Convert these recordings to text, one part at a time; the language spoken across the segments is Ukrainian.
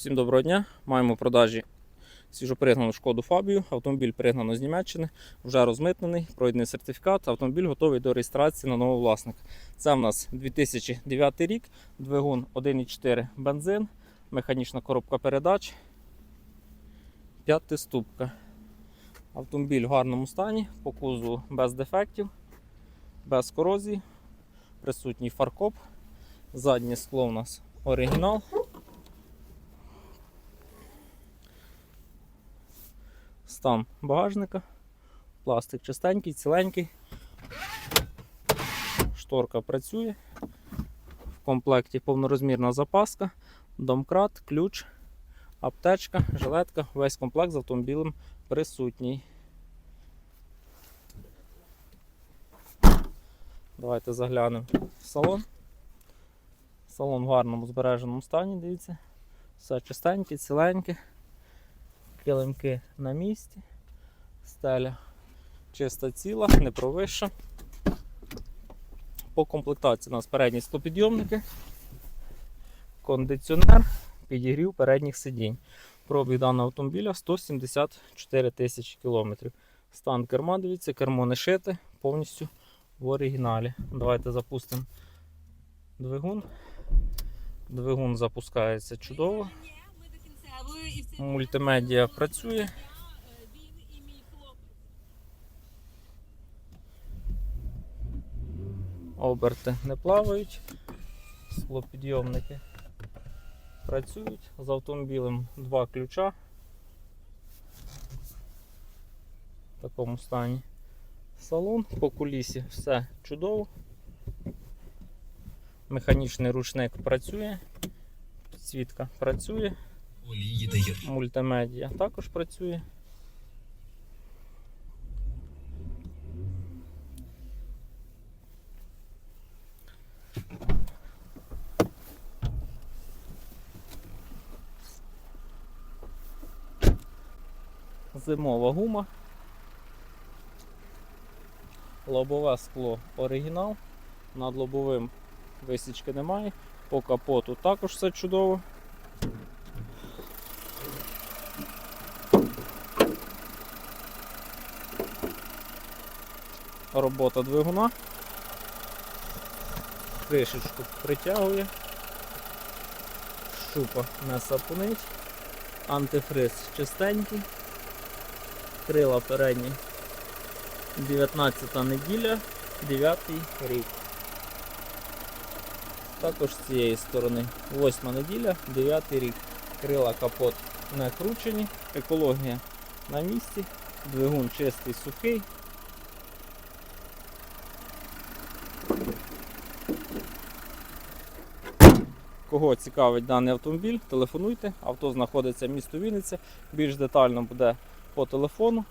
Всім доброго дня. Маємо в продажі свіжопригнану шкоду Фабію. Автомобіль пригнано з Німеччини, вже розмитнений, пройдений сертифікат. Автомобіль готовий до реєстрації на нового власника. Це в нас 2009 рік, двигун 1,4 бензин, механічна коробка передач, п'ятиступка. Автомобіль в гарному стані, по кузову без дефектів, без корозії, присутній фаркоп. Заднє скло у нас оригінал. Стан багажника. Пластик чистенький, ціленький. Шторка працює. В комплекті повнорозмірна запаска, домкрат, ключ, аптечка, жилетка. Весь комплект з автомобілем присутній. Давайте заглянемо в салон. Салон в гарному збереженому стані, дивіться. Все чистеньке, ціленьке. Килимки на місці. Стеля чиста ціла, не провища. По комплектації у нас передні склопідйомники, кондиціонер, підігрів передніх сидінь. Пробіг даного автомобіля 174 тисячі кілометрів. Стан керма, дивіться, кермо не шите, повністю в оригіналі. Давайте запустимо двигун. Двигун запускається чудово. Мультимедіа працює. Оберти не плавають. Склопідйомники працюють. З автомобілем два ключа. В такому стані. Салон по кулісі все чудово. Механічний ручник працює, підсвітка працює. Мультимедіа також працює. Зимова гума. Лобове скло оригінал. Над лобовим висічки немає. По капоту також все чудово. Робота двигуна. Кришечку притягує. Шупа не сапунить. Антифриз чистенький. Крила передні. 19 неділя, 9 рік. Також з цієї сторони 8 неділя, 9 рік. Крила капот не кручені, екологія на місці, двигун чистий, сухий. Кого цікавить даний автомобіль, телефонуйте. Авто знаходиться в місто Вінниця. Більш детально буде по телефону.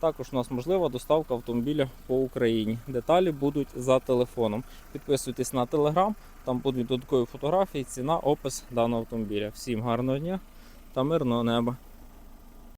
Також у нас можлива доставка автомобіля по Україні. Деталі будуть за телефоном. Підписуйтесь на телеграм, там будуть додаткові фотографії, ціна, опис даного автомобіля. Всім гарного дня та мирного неба!